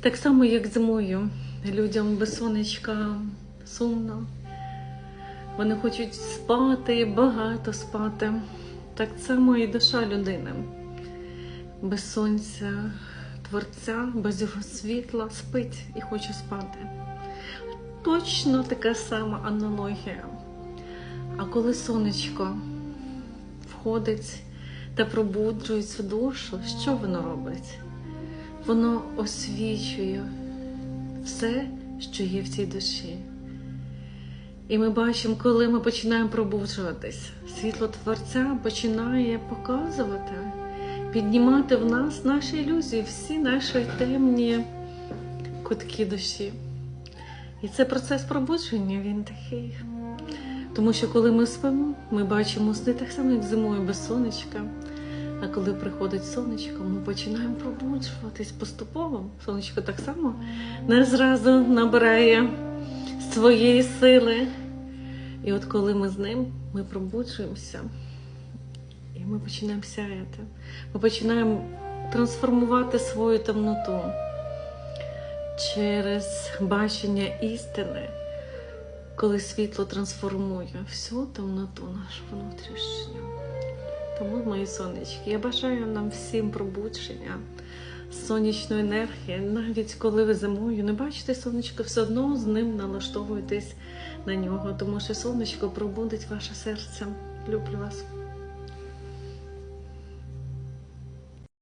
Так само, як зимою. Людям без сонечка сумно. Вони хочуть спати, багато спати. Так само і душа людини. Без сонця, творця, без його світла спить і хоче спати. Точно така сама аналогія. А коли сонечко входить та пробуджується в душу, що воно робить? Воно освічує все, що є в цій душі. І ми бачимо, коли ми починаємо пробуджуватись, світло Творця починає показувати, піднімати в нас наші ілюзії, всі наші темні кутки душі. І це процес пробудження, він такий. Тому що коли ми спимо, ми бачимо сни так само, як зимою без сонечка. А коли приходить сонечко, ми починаємо пробуджуватись поступово. Сонечко так само не зразу набирає своєї сили. І от коли ми з ним, ми пробуджуємося, і ми починаємо сяяти. Ми починаємо трансформувати свою темноту через бачення істини, коли світло трансформує всю темноту нашу внутрішню. Тому, мої сонечки, я бажаю нам всім пробудження, сонячної енергії, навіть коли ви зимою не бачите сонечко, все одно з ним налаштовуйтесь на нього, тому що сонечко пробудить ваше серце. Люблю вас.